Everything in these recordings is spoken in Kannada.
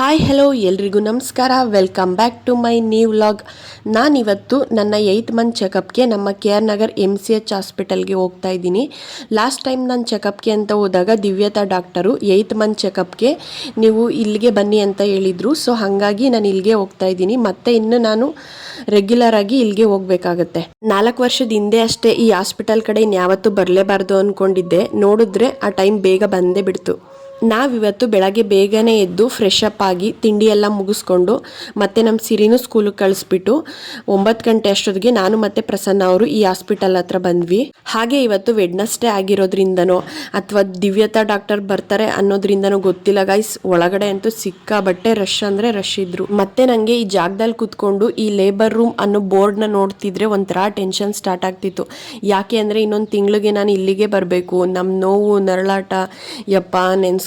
ಹಾಯ್ ಹಲೋ ಎಲ್ರಿಗೂ ನಮಸ್ಕಾರ. Welcome back to my new vlog ನಾನಿವತ್ತು ನನ್ನ ಏಯ್ತ್ ಮಂತ್ ಚೆಕಪ್ಗೆ ನಮ್ಮ K R Nagar M C H ಹಾಸ್ಪಿಟಲ್ಗೆ ಹೋಗ್ತಾ ಇದ್ದೀನಿ. ಲಾಸ್ಟ್ ಟೈಮ್ ನಾನು ಚೆಕಪ್ಗೆ ಅಂತ ಹೋದಾಗ ದಿವ್ಯತಾ ಡಾಕ್ಟರು ಏಯ್ತ್ ಮಂತ್ ಚೆಕಪ್ಗೆ ನೀವು ಇಲ್ಲಿಗೆ ಬನ್ನಿ ಅಂತ ಹೇಳಿದರು. ಸೊ ಹಾಗಾಗಿ ನಾನು ಇಲ್ಲಿಗೆ ಹೋಗ್ತಾ ಇದ್ದೀನಿ. ಮತ್ತೆ ಇನ್ನು ನಾನು ರೆಗ್ಯುಲರ್ ಆಗಿ ಇಲ್ಲಿಗೆ ಹೋಗಬೇಕಾಗತ್ತೆ. ನಾಲ್ಕು ವರ್ಷದ ಹಿಂದೆ ಅಷ್ಟೇ ಈ ಹಾಸ್ಪಿಟಲ್ ಕಡೆ ಇನ್ಯಾವತ್ತೂ ಬರಲೇಬಾರ್ದು ಅಂದ್ಕೊಂಡಿದ್ದೆ ನೋಡಿದ್ರೆ ಆ ಟೈಮ್ ಬೇಗ ಬಂದೇ ಬಿಡ್ತು. ನಾವಿವತ್ತು ಬೆಳಗ್ಗೆ ಬೇಗನೆ ಎದ್ದು ಫ್ರೆಶ್ ಅಪ್ ಆಗಿ ತಿಂಡಿ ಎಲ್ಲ ಮುಗಿಸ್ಕೊಂಡು ಮತ್ತೆ ನಮ್ಮ ಸಿರಿನೂ ಸ್ಕೂಲಿಗೆ ಕಳಿಸ್ಬಿಟ್ಟು ಒಂಬತ್ತು ಗಂಟೆ ಅಷ್ಟೊತ್ತಿಗೆ ನಾನು ಮತ್ತೆ ಪ್ರಸನ್ನ ಅವರು ಈ ಹಾಸ್ಪಿಟಲ್ ಹತ್ರ ಬಂದ್ವಿ. ಹಾಗೆ ಇವತ್ತು ವೆಡ್ನಸ್ಡೇ ಆಗಿರೋದ್ರಿಂದನೋ ಅಥವಾ ದಿವ್ಯತಾ ಡಾಕ್ಟರ್ ಬರ್ತಾರೆ ಅನ್ನೋದ್ರಿಂದನೋ ಗೊತ್ತಿಲ್ಲ ಗೈಸ್ ಒಳಗಡೆ ಅಂತೂ ಸಿಕ್ಕಾಬಟ್ಟೆ ರಶ್ ಅಂದ್ರೆ ರಶ್ ಇದ್ರು. ಮತ್ತೆ ನನಗೆ ಈ ಜಾಗದಲ್ಲಿ ಕೂತ್ಕೊಂಡು ಈ ಲೇಬರ್ ರೂಮ್ ಅನ್ನೋ ಬೋರ್ಡ್ನ ನೋಡ್ತಿದ್ರೆ ಒಂಥರ ಟೆನ್ಷನ್ ಸ್ಟಾರ್ಟ್ ಆಗ್ತಿತ್ತು. ಯಾಕೆ ಅಂದರೆ ಇನ್ನೊಂದು ತಿಂಗಳಿಗೆ ನಾನು ಇಲ್ಲಿಗೆ ಬರಬೇಕು. ನಮ್ಮ ನೋವು, ನರಳಾಟ, ಯಪ್ಪ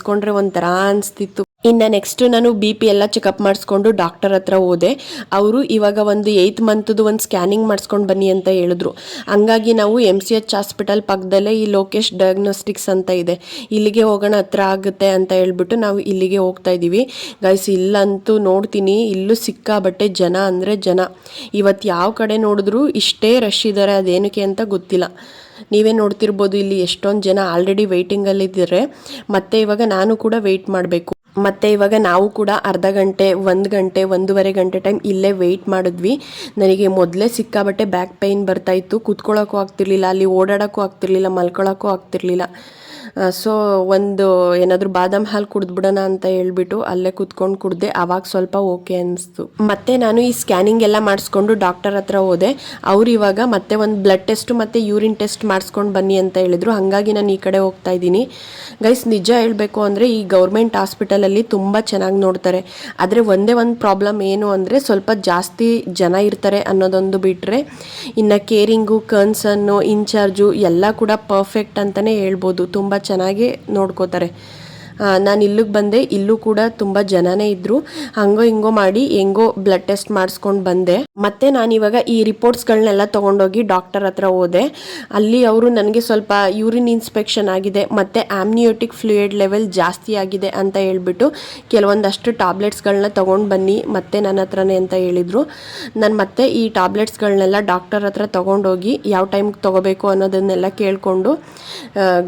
ನೆನೆಸ್ಕೊಂಡ್ರೆ ಒಂಥರ ಅನಿಸ್ತಿತ್ತು. ಇನ್ನು ನೆಕ್ಸ್ಟ್ ನಾನು ಬಿ ಪಿ ಎಲ್ಲ ಚೆಕಪ್ ಮಾಡಿಸ್ಕೊಂಡು ಡಾಕ್ಟರ್ ಹತ್ರ ಹೋದೆ. ಅವರು ಇವಾಗ ಒಂದು ಏಯ್ತ್ ಮಂತ್ದು ಒಂದು ಸ್ಕ್ಯಾನಿಂಗ್ ಮಾಡಿಸ್ಕೊಂಡು ಬನ್ನಿ ಅಂತ ಹೇಳಿದ್ರು. ಹಂಗಾಗಿ ನಾವು ಎಂ ಸಿ ಎಚ್ ಹಾಸ್ಪಿಟಲ್ ಪಕ್ಕದಲ್ಲೇ ಈ ಲೋಕೇಶ್ ಡಯಾಗ್ನೋಸ್ಟಿಕ್ಸ್ ಅಂತ ಇದೆ. ಇಲ್ಲಿಗೆ ಹೋಗೋಣ, ಹತ್ರ ಆಗುತ್ತೆ ಅಂತ ಹೇಳ್ಬಿಟ್ಟು ನಾವು ಇಲ್ಲಿಗೆ ಹೋಗ್ತಾ ಇದ್ದೀವಿ ಗೈಸ್ ಇಲ್ಲಂತೂ ನೋಡ್ತೀನಿ. ಇಲ್ಲೂ ಸಿಕ್ಕಾಬಟ್ಟೆ ಜನ ಅಂದರೆ ಜನ. ಇವತ್ತು ಯಾವ ಕಡೆ ನೋಡಿದ್ರು ಇಷ್ಟೇ ರಶ್ ಇದ್ದಾರೆ ಅದೇನಕ್ಕೆ ಅಂತ ಗೊತ್ತಿಲ್ಲ. ನೀವೇ ನೋಡ್ತಿರ್ಬೋದು ಇಲ್ಲಿ ಎಷ್ಟೊಂದು ಜನ ಆಲ್ರೆಡಿ ವೆಯ್ಟಿಂಗಲ್ಲಿದ್ದಾರೆ ಮತ್ತೆ ಇವಾಗ ನಾನು ಕೂಡ ವೆಯ್ಟ್ ಮಾಡಬೇಕು. ಮತ್ತೆ ಇವಾಗ ನಾವು ಕೂಡ ಅರ್ಧ ಗಂಟೆ, ಒಂದು ಗಂಟೆ, ಒಂದೂವರೆ ಗಂಟೆ ಟೈಮ್ ಇಲ್ಲೇ ವೆಯ್ಟ್ ಮಾಡಿದ್ವಿ. ನನಗೆ ಮೊದಲೇ ಸಿಕ್ಕಾಬಟ್ಟೆ ಬ್ಯಾಕ್ ಪೈನ್ ಬರ್ತಾ ಇತ್ತು. ಕೂತ್ಕೊಳ್ಳೋಕ್ಕೂ ಆಗ್ತಿರ್ಲಿಲ್ಲ, ಅಲ್ಲಿ ಓಡಾಡೋಕ್ಕೂ ಆಗ್ತಿರ್ಲಿಲ್ಲ ಮಲ್ಕೊಳ್ಳೋಕ್ಕೂ ಆಗ್ತಿರ್ಲಿಲ್ಲ. ಸೊ ಒಂದು ಏನಾದರೂ ಬಾದಾಮ್ ಹಾಲು ಕುಡಿದ್ಬಿಡೋಣ ಅಂತ ಹೇಳ್ಬಿಟ್ಟು ಅಲ್ಲೇ ಕುತ್ಕೊಂಡು ಕುಡ್ದೆ, ಅವಾಗ ಸ್ವಲ್ಪ ಓಕೆ ಅನಿಸ್ತು. ಮತ್ತೆ ನಾನು ಈ ಸ್ಕ್ಯಾನಿಂಗ್ ಎಲ್ಲ ಮಾಡಿಸ್ಕೊಂಡು ಡಾಕ್ಟರ್ ಹತ್ರ ಹೋದೆ. ಅವ್ರು ಇವಾಗ ಮತ್ತೆ ಒಂದು ಬ್ಲಡ್ ಟೆಸ್ಟ್ ಮತ್ತು ಯೂರಿನ್ ಟೆಸ್ಟ್ ಮಾಡಿಸ್ಕೊಂಡು ಬನ್ನಿ ಅಂತ ಹೇಳಿದ್ರು. ಹಾಗಾಗಿ ನಾನು ಈ ಕಡೆ ಹೋಗ್ತಾ ಇದ್ದೀನಿ. ಗೈಸ್ ನಿಜ ಹೇಳಬೇಕು ಅಂದರೆ ಈ ಗೌರ್ಮೆಂಟ್ ಹಾಸ್ಪಿಟಲಲ್ಲಿ ತುಂಬ ಚೆನ್ನಾಗಿ ನೋಡ್ತಾರೆ. ಆದರೆ ಒಂದೇ ಒಂದು ಪ್ರಾಬ್ಲಮ್ ಏನು ಅಂದರೆ ಸ್ವಲ್ಪ ಜಾಸ್ತಿ ಜನ ಇರ್ತಾರೆ ಅನ್ನೋದೊಂದು ಬಿಟ್ಟರೆ ಇನ್ನು ಕೇರಿಂಗು ಕನ್ಸನ್ನು ಇನ್ಚಾರ್ಜು ಎಲ್ಲ ಕೂಡ ಪರ್ಫೆಕ್ಟ್ ಅಂತಲೇ ಹೇಳ್ಬೋದು. ತುಂಬ ಚೆನ್ನಾಗಿ ನೋಡ್ಕೋತಾರೆ. ನಾನು ಇಲ್ಲಿಗೆ ಬಂದೆ, ಇಲ್ಲೂ ಕೂಡ ತುಂಬ ಜನನೇ ಇದ್ದರು ಹಂಗೋ ಹಿಂಗೋ ಮಾಡಿ ಹೆಂಗೋ ಬ್ಲಡ್ ಟೆಸ್ಟ್ ಮಾಡಿಸ್ಕೊಂಡು ಬಂದೆ. ಮತ್ತೆ ನಾನಿವಾಗ ಈ ರಿಪೋರ್ಟ್ಸ್ಗಳನ್ನೆಲ್ಲ ತೊಗೊಂಡೋಗಿ ಡಾಕ್ಟರ್ ಹತ್ರ ಹೋದೆ. ಅಲ್ಲಿ ಅವರು ನನಗೆ ಸ್ವಲ್ಪ ಯೂರಿನ್ ಇನ್ಸ್ಪೆಕ್ಷನ್ ಆಗಿದೆ, ಮತ್ತೆ ಆಮ್ನಿಯೋಟಿಕ್ ಫ್ಲೂಯಿಡ್ ಲೆವೆಲ್ ಜಾಸ್ತಿ ಆಗಿದೆ ಅಂತ ಹೇಳ್ಬಿಟ್ಟು ಕೆಲವೊಂದಷ್ಟು ಟ್ಯಾಬ್ಲೆಟ್ಸ್ಗಳನ್ನ ತೊಗೊಂಡು ಬನ್ನಿ, ಮತ್ತೆ ನನ್ನ ಹತ್ರನೇ ಅಂತ ಹೇಳಿದರು. ನಾನು ಮತ್ತೆ ಈ ಟ್ಯಾಬ್ಲೆಟ್ಸ್ಗಳನ್ನೆಲ್ಲ ಡಾಕ್ಟರ್ ಹತ್ರ ತೊಗೊಂಡೋಗಿ ಯಾವ ಟೈಮ್ಗೆ ತೊಗೋಬೇಕು ಅನ್ನೋದನ್ನೆಲ್ಲ ಕೇಳಿಕೊಂಡು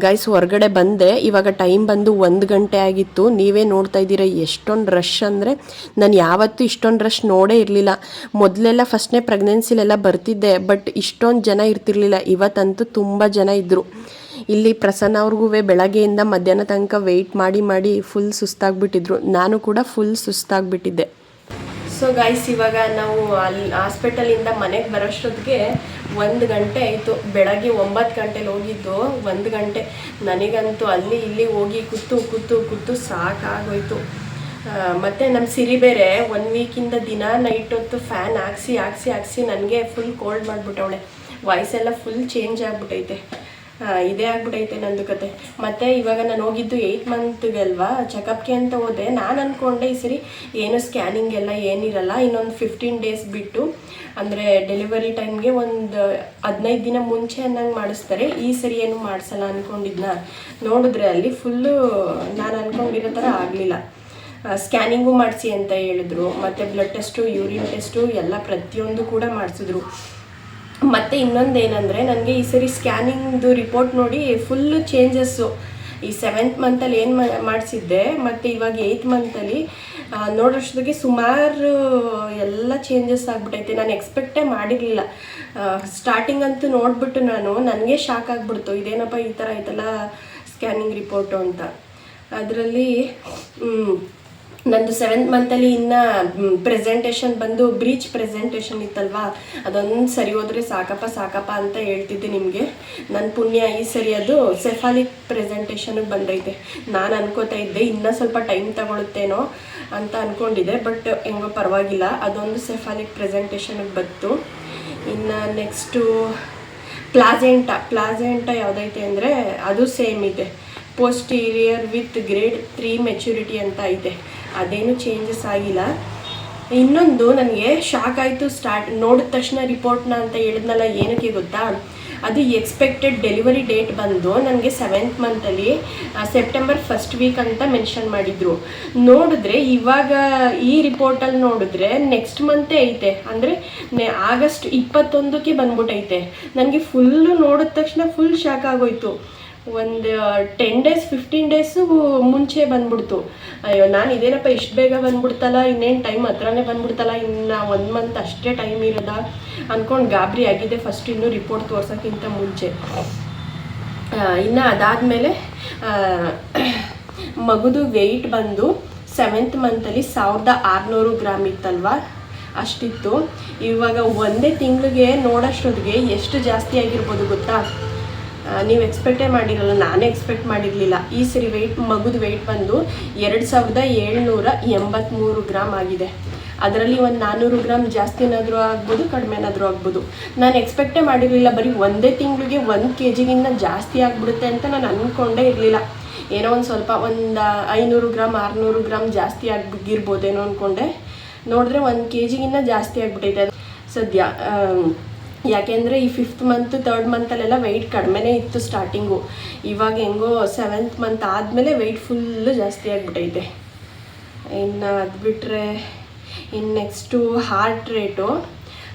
ಗೈಸ್ ಹೊರಗಡೆ ಬಂದೆ. ಇವಾಗ ಟೈಮ್ ಬಂದು ಒಂದು ಆಗಿತ್ತು, ನೀವೇ ನೋಡ್ತಾ ಇದ್ದೀರಾ, ಎಷ್ಟೊಂದು ರಶ್ ಅಂದರೆ ನಾನು ಯಾವತ್ತೂ ಇಷ್ಟೊಂದು ರಶ್ ನೋಡೇ ಇರಲಿಲ್ಲ. ಮೊದಲೆಲ್ಲ ಫಸ್ಟ್ನೇ ಪ್ರೆಗ್ನೆನ್ಸಿಲೆಲ್ಲ ಬರ್ತಿದ್ದೆ ಬಟ್ ಇಷ್ಟೊಂದು ಜನ ಇರ್ತಿರ್ಲಿಲ್ಲ. ಇವತ್ತಂತೂ ತುಂಬ ಜನ ಇದ್ದರು ಇಲ್ಲಿ ಪ್ರಸನ್ನ ಅವ್ರಿಗೂ ಬೆಳಗ್ಗೆಯಿಂದ ಮಧ್ಯಾಹ್ನ ತನಕ ವೆಯ್ಟ್ ಮಾಡಿ ಮಾಡಿ ಫುಲ್ ಸುಸ್ತಾಗ್ಬಿಟ್ಟಿದ್ರು. ನಾನು ಕೂಡ ಫುಲ್ ಸುಸ್ತಾಗ್ಬಿಟ್ಟಿದ್ದೆ. ಸೊ ಗೈಸ್ ಇವಾಗ ನಾವು ಅಲ್ಲಿ ಹಾಸ್ಪಿಟಲಿಂದ ಮನೆಗೆ ಬರೋಷ್ಟೊತ್ತಿಗೆ ಒಂದು ಗಂಟೆ ಆಯಿತು. ಬೆಳಗ್ಗೆ ಒಂಬತ್ತು ಗಂಟೆಲಿ ಹೋಗಿದ್ದು. ಒಂದು ಗಂಟೆ. ನನಗಂತೂ ಅಲ್ಲಿ ಇಲ್ಲಿ ಹೋಗಿ ಕೂತು ಕೂತು ಕೂತು ಸಾಕಾಗೋಯ್ತು. ಮತ್ತು ನಮ್ಮ ಸಿರಿ ಬೇರೆ ಒನ್ ವೀಕಿಂದ ದಿನ ನೈಟ್ ಹೊತ್ತು ಫ್ಯಾನ್ ಹಾಕ್ಸಿ ಹಾಕ್ಸಿ ಹಾಕ್ಸಿ ನನಗೆ ಫುಲ್ ಕೋಲ್ಡ್ ಮಾಡಿಬಿಟ್ಟವಳೆ. ವಾಯ್ಸೆಲ್ಲ ಫುಲ್ ಚೇಂಜ್ ಆಗಿಬಿಟ್ಟೈತೆ ಇದೇ ಆಗ್ಬಿಟೈತೆ ನಂದು ಕತೆ. ಮತ್ತೆ ಇವಾಗ ನಾನು ಹೋಗಿದ್ದು ಏಯ್ಟ್ ಮಂತ್ಗೆ ಅಲ್ವಾ? ಚೆಕಪ್ಗೆ ಅಂತ ಹೋದೆ. ನಾನು ಅಂದ್ಕೊಂಡೆ ಈ ಸರಿ ಏನು ಸ್ಕ್ಯಾನಿಂಗ್ ಎಲ್ಲ ಏನಿರಲ್ಲ, ಇನ್ನೊಂದು ಫಿಫ್ಟೀನ್ ಡೇಸ್ ಬಿಟ್ಟು, ಅಂದರೆ ಡೆಲಿವರಿ ಟೈಮ್ಗೆ ಒಂದು ಹದಿನೈದು ದಿನ ಮುಂಚೆ ಅನ್ನಂಗೆ ಮಾಡಿಸ್ತಾರೆ. ಈ ಸರಿ ಏನು ಮಾಡಿಸಲ್ಲ ಅಂದ್ಕೊಂಡಿದ್ನ ನೋಡಿದ್ರೆ ಅಲ್ಲಿ ಫುಲ್ಲು ನಾನು ಅಂದ್ಕೊಂಡಿರೋ ಥರ ಆಗಲಿಲ್ಲ. ಸ್ಕ್ಯಾನಿಂಗು ಮಾಡಿಸಿ ಅಂತ ಹೇಳಿದ್ರು. ಮತ್ತು ಬ್ಲಡ್ ಟೆಸ್ಟು ಯೂರಿನ್ ಟೆಸ್ಟು ಎಲ್ಲ ಪ್ರತಿಯೊಂದು ಕೂಡ ಮಾಡಿಸಿದ್ರು. ಮತ್ತು ಇನ್ನೊಂದು ಏನಂದರೆ ನನಗೆ ಈ ಸರಿ ಸ್ಕ್ಯಾನಿಂಗ್ದು ರಿಪೋರ್ಟ್ ನೋಡಿ ಫುಲ್ಲು ಚೇಂಜಸ್ಸು ಈ ಸೆವೆಂತ್ ಮಂತಲ್ಲಿ ಏನು ಮಾಡಿಸಿದ್ದೆ, ಮತ್ತು ಇವಾಗ ಏಯ್ತ್ ಮಂತಲ್ಲಿ ನೋಡೋಷ್ಟೊತ್ತಿಗೆ ಸುಮಾರು, ಎಲ್ಲ ಚೇಂಜಸ್ ಆಗಿಬಿಟ್ಟೈತೆ ನಾನು ಎಕ್ಸ್ಪೆಕ್ಟೇ ಮಾಡಿರಲಿಲ್ಲ. ಸ್ಟಾರ್ಟಿಂಗ್ ಅಂತೂ ನೋಡಿಬಿಟ್ಟು ನಾನು, ನನಗೆ ಶಾಕ್ ಆಗಿಬಿಡ್ತು. ಇದೇನಪ್ಪ ಈ ಥರ ಆಯ್ತಲ್ಲ ಸ್ಕ್ಯಾನಿಂಗ್ ರಿಪೋರ್ಟು ಅಂತ. ಅದರಲ್ಲಿ ನಂದು ಸೆವೆಂತ್ ಮಂತಲ್ಲಿ ಇನ್ನು ಪ್ರೆಸೆಂಟೇಷನ್ ಬಂದು ಬ್ರೀಚ್ ಪ್ರೆಸೆಂಟೇಷನ್ ಇತ್ತಲ್ವಾ? ಅದೊಂದು ಸರಿ ಹೋದರೆ ಸಾಕಪ್ಪ ಸಾಕಪ್ಪ ಅಂತ ಹೇಳ್ತಿದ್ದೆ ನಿಮಗೆ. ನನ್ನ ಪುಣ್ಯ ಈ ಸರಿ ಅದು ಸೆಫಾಲಿಕ್ ಪ್ರೆಸೆಂಟೇಷನ್ ಬಂದೈತೆ. ನಾನು ಅನ್ಕೋತಾ ಇದ್ದೆ, ಇನ್ನೂ ಸ್ವಲ್ಪ ಟೈಮ್ ತಗೊಳುತ್ತೇನೋ ಅಂತ ಅಂದ್ಕೊಂಡಿದ್ದೆ ಬಟ್ ಹೆಂಗೋ ಪರವಾಗಿಲ್ಲ. ಅದೊಂದು ಸೆಫಾಲಿಕ್ ಪ್ರೆಸೆಂಟೇಷನ್ಗೆ ಬಂತು. ಇನ್ನು ನೆಕ್ಸ್ಟು ಪ್ಲಾಜೆಂಟ ಪ್ಲಾಜೆಂಟ ಯಾವುದೈತೆ ಅಂದರೆ ಅದು ಸೇಮ್ ಇದೆ. Posterior with grade three maturity ಅಂತ ಐತೆ ಅದೇನು ಚೇಂಜಸ್ ಆಗಿಲ್ಲ. ಇನ್ನೊಂದು ನನಗೆ ಶಾಕ್ ಆಯಿತು ಸ್ಟಾರ್ಟ್ ನೋಡಿದ ತಕ್ಷಣ ರಿಪೋರ್ಟ್ನ ಅಂತ ಹೇಳಿದ್ನಲ್ಲ, ಏನಕ್ಕೆ ಗೊತ್ತಾ? ಅದು ಎಕ್ಸ್ಪೆಕ್ಟೆಡ್ ಡೆಲಿವರಿ ಡೇಟ್ ಬಂದು ನನಗೆ ಸೆವೆಂತ್ ಮಂತಲ್ಲಿ ಸೆಪ್ಟೆಂಬರ್ ಫಸ್ಟ್ ವೀಕ್ ಅಂತ ಮೆನ್ಷನ್ ಮಾಡಿದ್ರು. ನೋಡಿದ್ರೆ ಇವಾಗ ಈ ರಿಪೋರ್ಟಲ್ಲಿ ನೋಡಿದ್ರೆ ನೆಕ್ಸ್ಟ್ ಮಂತೇ ಐತೆ. ಅಂದರೆ ಆಗಸ್ಟ್ ಇಪ್ಪತ್ತೊಂದಕ್ಕೆ ಬಂದ್ಬಿಟ್ಟೈತೆ ನನಗೆ ಫುಲ್ಲು ನೋಡಿದ ತಕ್ಷಣ ಫುಲ್ ಶಾಕ್ ಆಗೋಯ್ತು. ಒಂದು ಟೆನ್ ಡೇಸ್ ಫಿಫ್ಟೀನ್ ಡೇಸು ಮುಂಚೆ ಬಂದ್ಬಿಡ್ತು. ಅಯ್ಯೋ, ನಾನು ಇದೇನಪ್ಪ ಇಷ್ಟು ಬೇಗ ಬಂದ್ಬಿಡ್ತಲ್ಲ, ಇನ್ನೇನು ಟೈಮ್ ಹತ್ರನೇ ಬಂದ್ಬಿಡ್ತಲ್ಲ, ಇನ್ನು ಒಂದು ಮಂತ್ ಅಷ್ಟೇ ಟೈಮ್ ಇರೋದ? ಅಂದ್ಕೊಂಡು ಗಾಬರಿ ಆಗಿದೆ ಫಸ್ಟ್ ಇನ್ನೂ ರಿಪೋರ್ಟ್ ತೋರ್ಸೋಕ್ಕಿಂತ ಮುಂಚೆ. ಇನ್ನು ಅದಾದಮೇಲೆ ಮಗುದು ವೆಯ್ಟ್ ಬಂದು ಸೆವೆಂತ್ ಮಂತಲ್ಲಿ ಸಾವಿರದ ಆರುನೂರು ಗ್ರಾಮ್ ಇತ್ತಲ್ವ? ಅಷ್ಟಿತ್ತು. ಇವಾಗ ಒಂದೇ ತಿಂಗಳಿಗೆ ನೋಡೋಷ್ಟೊತ್ತಿಗೆ ಎಷ್ಟು ಜಾಸ್ತಿ ಆಗಿರ್ಬೋದು ಗೊತ್ತಾ? ನೀವು ಎಕ್ಸ್ಪೆಕ್ಟೇ ಮಾಡಿರಲ್ಲ, ನಾನೇ ಎಕ್ಸ್ಪೆಕ್ಟ್ ಮಾಡಿರಲಿಲ್ಲ. ಈ ಸರಿ ವೆಯ್ಟ್ ಮಗುದ ವೆಯ್ಟ್ ಬಂದು ಎರಡು ಸಾವಿರದ ಏಳ್ನೂರ ಎಂಬತ್ತ್ಮೂರು ಗ್ರಾಮ್ ಆಗಿದೆ. ಅದರಲ್ಲಿ ಒಂದು ನಾನ್ನೂರು ಗ್ರಾಮ್ ಜಾಸ್ತಿನಾದರೂ ಆಗ್ಬೋದು ಕಡಿಮೆನಾದರೂ ಆಗ್ಬೋದು. ನಾನು ಎಕ್ಸ್ಪೆಕ್ಟೇ ಮಾಡಿರಲಿಲ್ಲ, ಬರೀ ಒಂದೇ ತಿಂಗಳಿಗೆ ಒಂದು ಕೆ ಜಿಗಿಂತ ಜಾಸ್ತಿ ಆಗಿಬಿಡುತ್ತೆ ಅಂತ ನಾನು ಅಂದ್ಕೊಂಡೇ ಇರಲಿಲ್ಲ. ಏನೋ ಒಂದು ಸ್ವಲ್ಪ ಒಂದು ಐನೂರು ಗ್ರಾಮ್ ಆರುನೂರು ಗ್ರಾಮ್ ಜಾಸ್ತಿ ಆಗಿರ್ಬೋದೇನೋ ಅಂದ್ಕೊಂಡೆ ನೋಡಿದ್ರೆ ಒಂದು ಕೆ ಜಿಗಿನ್ನ ಜಾಸ್ತಿ ಆಗಿಬಿಟ್ಟೈತೆ ಸದ್ಯ ಯಾಕೆಂದರೆ ಈ ಫಿಫ್ತ್ ಮಂತ್ ತರ್ಡ್ ಮಂತಲ್ಲೆಲ್ಲ ವೆಯ್ಟ್ ಕಡಿಮೆನೇ ಇತ್ತು ಸ್ಟಾರ್ಟಿಂಗು ಇವಾಗ ಹೆಂಗೋ ಸೆವೆಂತ್ ಮಂತ್ ಆದಮೇಲೆ ವೆಯ್ಟ್ ಫುಲ್ಲು ಜಾಸ್ತಿ ಆಗಿಬಿಟ್ಟೈತೆ ಇನ್ನು ಅದು ಬಿಟ್ಟರೆ ಇನ್ನು next heart rate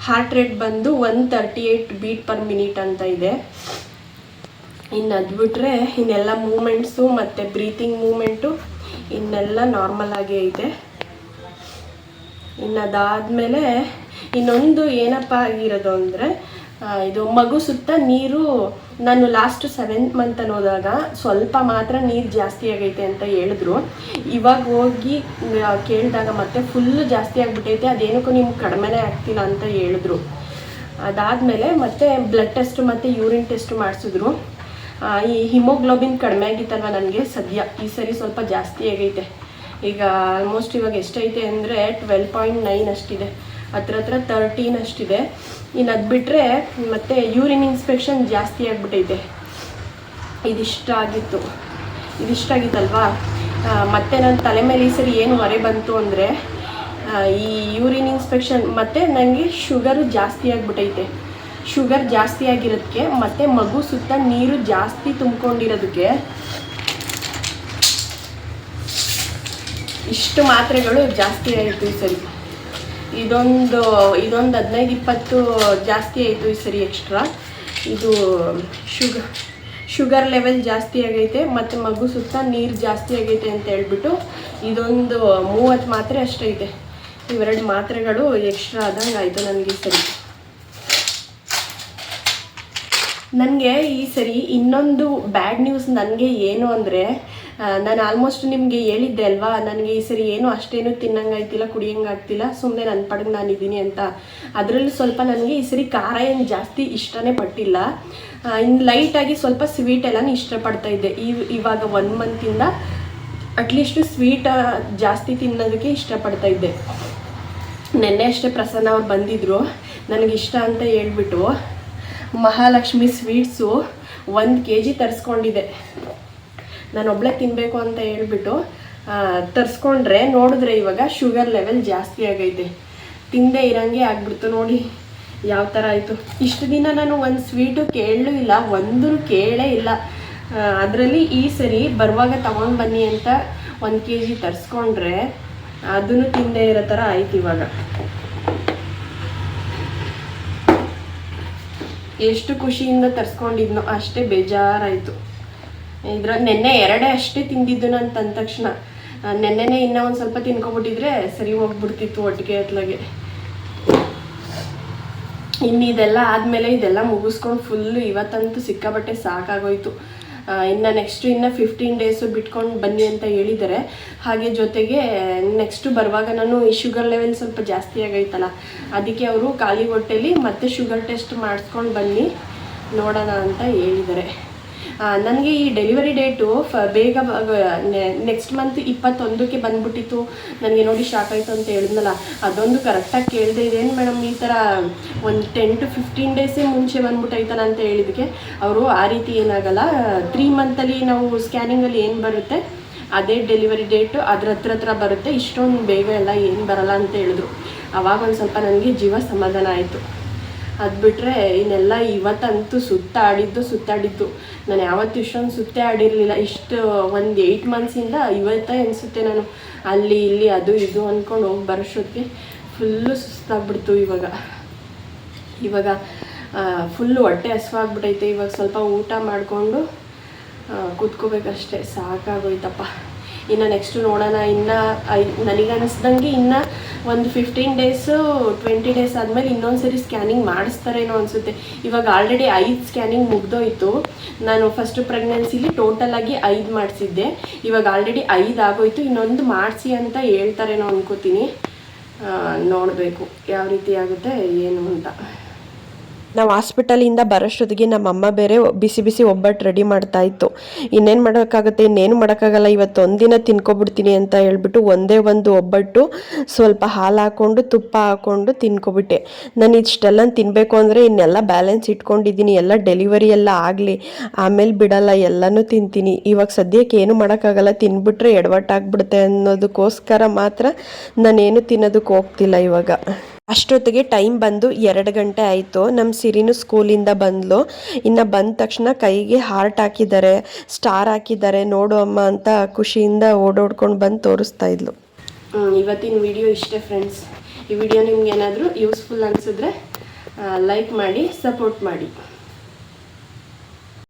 heart rate ಬಂದು one thirty eight beat per minute ಅಂತ ಇದೆ. ಇನ್ನು ಅದು ಬಿಟ್ಟರೆ ಇನ್ನೆಲ್ಲ ಮೂಮೆಂಟ್ಸು ಮತ್ತು ಬ್ರೀತಿಂಗ್ ಮೂಮೆಂಟು ಇನ್ನೆಲ್ಲ ನಾರ್ಮಲ್ ಆಗೇ ಐತೆ. ಇನ್ನು ಅದಾದಮೇಲೆ ಇನ್ನೊಂದು ಏನಪ್ಪ ಆಗಿರೋದು ಅಂದರೆ ಇದು ಮಗು ಸುತ್ತ ನೀರು, ನಾನು ಲಾಸ್ಟ್ ಸೆವೆಂತ್ ಮಂತಲ್ಲಿ ಹೋದಾಗ ಸ್ವಲ್ಪ ಮಾತ್ರ ನೀರು ಜಾಸ್ತಿ ಆಗೈತೆ ಅಂತ ಹೇಳಿದ್ರು. ಇವಾಗ ಹೋಗಿ ಕೇಳಿದಾಗ ಮತ್ತೆ ಫುಲ್ಲು ಜಾಸ್ತಿ ಆಗಿಬಿಟ್ಟೈತೆ, ಅದೇನಕ್ಕೂ ನಿಮ್ಗೆ ಕಡಿಮೆನೇ ಆಗ್ತಿಲ್ಲ ಅಂತ ಹೇಳಿದ್ರು. ಅದಾದಮೇಲೆ ಮತ್ತೆ ಬ್ಲಡ್ ಟೆಸ್ಟ್ ಮತ್ತು ಯೂರಿನ್ ಟೆಸ್ಟು ಮಾಡಿಸಿದ್ರು. ಈ ಹಿಮೋಗ್ಲೋಬಿನ್ ಕಡಿಮೆ ಆಗಿತ್ತಲ್ವ ನನಗೆ? ಸದ್ಯ. ಈ ಸರಿ ಸ್ವಲ್ಪ ಜಾಸ್ತಿ ಆಗೈತೆ. ಈಗ ಆಲ್ಮೋಸ್ಟ್ ಇವಾಗ ಎಷ್ಟೈತೆ ಅಂದರೆ ಟ್ವೆಲ್ ಪಾಯಿಂಟ್ ನೈನ್ ಅಷ್ಟಿದೆ. ಹತ್ರ ಹತ್ರ ತರ್ಟೀನ್ ಅಷ್ಟಿದೆ. ಇನ್ನು ಅದು ಬಿಟ್ಟರೆ ಮತ್ತು ಯೂರಿನ್ ಇನ್ಸ್ಪೆಕ್ಷನ್ ಜಾಸ್ತಿ ಆಗಿಬಿಟ್ಟೈತೆ. ಇದಿಷ್ಟ ಆಗಿತ್ತು. ಇದಿಷ್ಟ ಆಗಿತ್ತಲ್ವಾ? ಮತ್ತೆ ನನ್ನ ತಲೆ ಮೇಲೆ ಈ ಸರಿ ಏನು ಹೊರೆ ಬಂತು ಅಂದರೆ ಈ ಯೂರಿನ್ ಇನ್ಸ್ಪೆಕ್ಷನ್ ಮತ್ತು ನನಗೆ ಶುಗರು ಜಾಸ್ತಿ ಆಗಿಬಿಟ್ಟೈತೆ. ಶುಗರ್ ಜಾಸ್ತಿ ಆಗಿರೋದಕ್ಕೆ ಮತ್ತು ಮಗು ಸುತ್ತ ನೀರು ಜಾಸ್ತಿ ತುಂಬಿಕೊಂಡಿರೋದಕ್ಕೆ ಇಷ್ಟು ಮಾತ್ರೆಗಳು ಜಾಸ್ತಿ ಆಯಿತು ಈ ಸರಿ. ಇದೊಂದು ಇದೊಂದು ಹದಿನೈದು ಇಪ್ಪತ್ತು ಜಾಸ್ತಿ ಆಯಿತು ಈ ಸರಿ ಎಕ್ಸ್ಟ್ರಾ ಇದು ಶುಗರ್ ಶುಗರ್ ಲೆವೆಲ್ ಜಾಸ್ತಿ ಆಗೈತೆ ಮತ್ತು ಮಗು ಸುತ್ತ ನೀರು ಜಾಸ್ತಿ ಆಗೈತೆ ಅಂತ ಹೇಳ್ಬಿಟ್ಟು ಇದೊಂದು ಮೂವತ್ತು ಮಾತ್ರೆ ಇದೆ. ಇವೆರಡು ಮಾತ್ರೆಗಳು ಎಕ್ಸ್ಟ್ರಾ ಆದಂಗೆ ಆಯಿತು ನನಗೆ ಈ ಸರಿ. ನನಗೆ ಈ ಸರಿ ಇನ್ನೊಂದು ಬ್ಯಾಡ್ ನ್ಯೂಸ್ ನನಗೆ ಏನು ಅಂದರೆ ನಾನು ಆಲ್ಮೋಸ್ಟ್ ನಿಮಗೆ ಹೇಳಿದ್ದೆ ಅಲ್ವಾ? ನನಗೆ ಈ ಸರಿ ಏನು ಅಷ್ಟೇನು ತಿನ್ನಂಗಾಯ್ತಿಲ್ಲ ಕುಡಿಯಂಗಾಗ್ತಿಲ್ಲ ಸುಮ್ಮನೆ ನನ್ನ ಪಡೆಗೆ ನಾನು ಇದ್ದೀನಿ ಅಂತ. ಅದರಲ್ಲೂ ಸ್ವಲ್ಪ ನನಗೆ ಈ ಸರಿ ಖಾರ ಏನು ಜಾಸ್ತಿ ಇಷ್ಟನೇ ಪಟ್ಟಿಲ್ಲ. ಇನ್ನು ಲೈಟಾಗಿ ಸ್ವಲ್ಪ ಸ್ವೀಟ್ ಎಲ್ಲನೂ ಇಷ್ಟಪಡ್ತಾ ಇದ್ದೆ. ಈ, ಇವಾಗ ಒನ್ ಮಂತಿಂದ ಅಟ್ಲೀಸ್ಟ್ ಸ್ವೀಟ್ ಜಾಸ್ತಿ ತಿನ್ನೋದಕ್ಕೆ ಇಷ್ಟಪಡ್ತಾ ಇದ್ದೆ. ನೆನ್ನೆ ಅಷ್ಟೇ ಪ್ರಸನ್ನ ಅವ್ರು ಬಂದಿದ್ರು. ನನಗೆ ಇಷ್ಟ ಅಂತ ಹೇಳ್ಬಿಟ್ಟು ಮಹಾಲಕ್ಷ್ಮಿ ಸ್ವೀಟ್ಸು ಒಂದು ಕೆ ಜಿ ತರಿಸ್ಕೊಂಡಿದ್ದೆ. ನಾನು ಒಬ್ಳೆ ತಿನ್ನಬೇಕು ಅಂತ ಹೇಳ್ಬಿಟ್ಟು ತರಿಸ್ಕೊಂಡ್ರೆ ನೋಡಿದ್ರೆ ಇವಾಗ ಶುಗರ್ ಲೆವೆಲ್ ಜಾಸ್ತಿ ಆಗೈತೆ. ತಿಂದೇ ಇರಂಗೆ ಆಗ್ಬಿಡ್ತು ನೋಡಿ ಯಾವ ಥರ ಆಯಿತು. ಇಷ್ಟು ದಿನ ನಾನು ಒಂದು ಸ್ವೀಟು ಕೇಳಲೂ ಇಲ್ಲ ಒಂದೂ ಕೇಳೇ ಇಲ್ಲ. ಅದರಲ್ಲಿ ಈ ಸರಿ ಬರುವಾಗ ತಗೊಂಡು ಬನ್ನಿ ಅಂತ ಒಂದು ಕೆ ಜಿ ತರಿಸ್ಕೊಂಡ್ರೆ ಅದನ್ನು ತಿಂದೇ ಇರೋ ಥರ ಆಯ್ತು ಇವಾಗ. ಎಷ್ಟು ಖುಷಿಯಿಂದ ತರಿಸ್ಕೊಂಡಿದ್ನೋ ಅಷ್ಟೇ ಬೇಜಾರಾಯಿತು. ಇದ್ರ ನೆನ್ನೆ ಎರಡೇ ಅಷ್ಟೇ ತಿಂದಿದ್ದು ನಾನು ತಂದ ತಕ್ಷಣ ನೆನ್ನೆನೆ ಇನ್ನೂ ಒಂದು ಸ್ವಲ್ಪ ತಿನ್ಕೊಬಿಟ್ಟಿದ್ರೆ ಸರಿ ಹೋಗ್ಬಿಡ್ತಿತ್ತು ಒಟ್ಟಿಗೆ ಅತ್ಲಾಗೆ ಇನ್ನು ಇದೆಲ್ಲ ಆದಮೇಲೆ ಇದೆಲ್ಲ ಮುಗಿಸ್ಕೊಂಡು ಫುಲ್ಲು ಇವತ್ತಂತೂ ಸಿಕ್ಕಾಬಟ್ಟೆ ಸಾಕಾಗೋಯ್ತು. ಇನ್ನು ನೆಕ್ಸ್ಟು ಇನ್ನು ಫಿಫ್ಟೀನ್ ಡೇಸು ಬಿಟ್ಕೊಂಡು ಬನ್ನಿ ಅಂತ ಹೇಳಿದ್ದಾರೆ. ಹಾಗೆ ಜೊತೆಗೆ ನೆಕ್ಸ್ಟು ಬರುವಾಗ ನಾನು ಈ ಶುಗರ್ ಲೆವೆಲ್ ಸ್ವಲ್ಪ ಜಾಸ್ತಿ ಆಗೈತಲ್ಲ, ಅದಕ್ಕೆ ಅವರು ಖಾಲಿ ಹೊಟ್ಟೆಲಿ ಮತ್ತೆ ಶುಗರ್ ಟೆಸ್ಟ್ ಮಾಡಿಸ್ಕೊಂಡು ಬನ್ನಿ, ನೋಡೋಣ ಅಂತ ಹೇಳಿದ್ದಾರೆ. ನನಗೆ ಈ ಡೆಲಿವರಿ ಡೇಟು ಫ ಬೇಗ ನೆಕ್ಸ್ಟ್ ಮಂತ್ ಇಪ್ಪತ್ತೊಂದಕ್ಕೆ ಬಂದ್ಬಿಟ್ಟಿತ್ತು. ನನಗೆ ನೋಡಿ ಶಾಕ್ ಆಯಿತು ಅಂತ ಹೇಳಿದ್ನಲ್ಲ, ಅದೊಂದು ಕರೆಕ್ಟಾಗಿ ಕೇಳಿದೆ ಇದೇನು ಮೇಡಮ್, ಈ ಥರ ಒಂದು ಟೆನ್ ಟು ಫಿಫ್ಟೀನ್ ಡೇಸೇ ಮುಂಚೆ ಬಂದ್ಬಿಟ್ಟೈತಲ್ಲ ಅಂತ ಹೇಳಿದಕ್ಕೆ ಅವರು ಆ ರೀತಿ ಏನಾಗಲ್ಲ ತ್ರೀ ಮಂತಲ್ಲಿ ನಾವು ಸ್ಕ್ಯಾನಿಂಗಲ್ಲಿ ಏನು ಬರುತ್ತೆ, ಅದೇ ಡೆಲಿವರಿ ಡೇಟು ಅದ್ರ ಹತ್ರ ಹತ್ರ ಬರುತ್ತೆ. ಇಷ್ಟೊಂದು ಬೇಗ ಎಲ್ಲ ಏನು ಬರಲ್ಲ ಅಂತ ಹೇಳಿದ್ರು. ಆವಾಗ ಒಂದು ಸ್ವಲ್ಪ ನನಗೆ ಜೀವ ಸಮಾಧಾನ ಆಯಿತು. ಅದು ಬಿಟ್ಟರೆ ಇನ್ನೆಲ್ಲ ಇವತ್ತಂತೂ ಸುತ್ತಾಡಿದ್ದು ಸುತ್ತಾಡಿದ್ದು. ನಾನು ಯಾವತ್ತೂ ಇಷ್ಟೊಂದು ಸುತ್ತೇ ಆಡಿರಲಿಲ್ಲ. ಇಷ್ಟು ಒಂದು ಏಯ್ಟ್ ಮಂತ್ಸಿಂದ ಇವತ್ತೇ ಅನಿಸುತ್ತೆ ನಾನು. ಅಲ್ಲಿ ಇಲ್ಲಿ ಅದು ಇದು ಅಂದ್ಕೊಂಡು ಹೋಗಿ ಬರೋಷ್ಟೊತ್ತಿಗೆ ಫುಲ್ಲು ಸುಸ್ತಾಗ್ಬಿಡ್ತು ಇವಾಗ. ಇವಾಗ ಫುಲ್ಲು ಹೊಟ್ಟೆ ಹಸ್ವಾಗ್ಬಿಟ್ಟೈತೆ ಇವಾಗ ಸ್ವಲ್ಪ ಊಟ ಮಾಡಿಕೊಂಡು ಕೂತ್ಕೋಬೇಕಷ್ಟೆ. ಸಾಕಾಗೋಯ್ತಪ್ಪ. ಇನ್ನು ನೆಕ್ಸ್ಟು ನೋಡೋಣ, ಇನ್ನು ನನಗೆ ಅನ್ನಿಸ್ದಂಗೆ ಇನ್ನು ಒಂದು ಫಿಫ್ಟೀನ್ ಡೇಸು ಟ್ವೆಂಟಿ ಡೇಸ್ ಆದಮೇಲೆ ಇನ್ನೊಂದು ಸರಿ ಸ್ಕ್ಯಾನಿಂಗ್ ಮಾಡಿಸ್ತಾರೇನೋ ಅನಿಸುತ್ತೆ. ಇವಾಗ ಆಲ್ರೆಡಿ ಐದು ಸ್ಕ್ಯಾನಿಂಗ್ ಮುಗ್ದೋಯ್ತು. ನಾನು ಫಸ್ಟ್ ಪ್ರೆಗ್ನೆನ್ಸಿಲಿ ಟೋಟಲ್ ಆಗಿ ಐದು ಮಾಡಿಸಿದ್ದೆ. ಇವಾಗ ಆಲ್ರೆಡಿ ಐದು ಆಗೋಯ್ತು. ಇನ್ನೊಂದು ಮಾಡಿಸಿ ಅಂತ ಹೇಳ್ತಾರೇನೋ ಅನ್ಕೋತೀನಿ. ನೋಡಬೇಕು. ಯಾವ ರೀತಿ ಆಗುತ್ತೆ, ಏನು ಅಂತ. ನಾವು ಹಾಸ್ಪಿಟಲಿಂದ ಬರೋಷ್ಟೊತ್ತಿಗೆ ನಮ್ಮ ಅಮ್ಮ ಬೇರೆ ಬಿಸಿ ಬಿಸಿ ಒಬ್ಬಟ್ಟು ರೆಡಿ ಮಾಡ್ತಾ ಇತ್ತು. ಇನ್ನೇನು ಮಾಡೋಕ್ಕಾಗುತ್ತೆ, ಇನ್ನೇನು ಮಾಡೋಕ್ಕಾಗಲ್ಲ, ಇವತ್ತು ಒಂದಿನ ತಿನ್ಕೊಬಿಡ್ತೀನಿ ಅಂತ ಹೇಳ್ಬಿಟ್ಟು ಒಂದೇ ಒಂದು ಒಬ್ಬಟ್ಟು ಸ್ವಲ್ಪ ಹಾಲು ಹಾಕ್ಕೊಂಡು ತುಪ್ಪ ಹಾಕ್ಕೊಂಡು ತಿನ್ಕೊಬಿಟ್ಟೆ. ನಾನು ಇಷ್ಟೆಲ್ಲ ತಿನ್ನಬೇಕು ಅಂದರೆ ಇನ್ನೆಲ್ಲ ಬ್ಯಾಲೆನ್ಸ್ ಇಟ್ಕೊಂಡಿದ್ದೀನಿ, ಎಲ್ಲ ಡೆಲಿವರಿ ಎಲ್ಲ ಆಗಲಿ. ಆಮೇಲೆ ಬಿಡಲ್ಲ, ಎಲ್ಲನೂ ತಿಂತೀನಿ. ಇವಾಗ ಸದ್ಯಕ್ಕೆ ಏನು ಮಾಡೋಕ್ಕಾಗಲ್ಲ, ತಿನ್ಬಿಟ್ರೆ ಎಡವಟ್ಟಾಗ್ಬಿಡುತ್ತೆ ಅನ್ನೋದಕ್ಕೋಸ್ಕರ ಮಾತ್ರ ನಾನೇನು ತಿನ್ನೋದಕ್ಕೆ ಹೋಗ್ತಿಲ್ಲ ಇವಾಗ. ಅಷ್ಟೊತ್ತಿಗೆ ಟೈಮ್ ಬಂದು ಎರಡು ಗಂಟೆ ಆಯಿತು. ನಮ್ಮ ಸಿರಿನೂ ಸ್ಕೂಲಿಂದ ಬಂದ್ಲು. ಇನ್ನು ಬಂದ ತಕ್ಷಣ ಕೈಗೆ ಹಾರ್ಟ್ ಹಾಕಿದ್ದಾರೆ, ಸ್ಟಾರ್ ಹಾಕಿದ್ದಾರೆ, ನೋಡು ಅಮ್ಮ ಅಂತ ಖುಷಿಯಿಂದ ಓಡೋಡ್ಕೊಂಡು ಬಂದು ತೋರಿಸ್ತಾ ಇದ್ಲು. ಇವತ್ತಿನ ವಿಡಿಯೋ ಇಷ್ಟೇ ಫ್ರೆಂಡ್ಸ್ ಈ ವಿಡಿಯೋ ನಿಮ್ಗೆ ಏನಾದರೂ ಯೂಸ್ಫುಲ್ ಅನಿಸಿದ್ರೆ ಲೈಕ್ ಮಾಡಿ ಸಪೋರ್ಟ್ ಮಾಡಿ.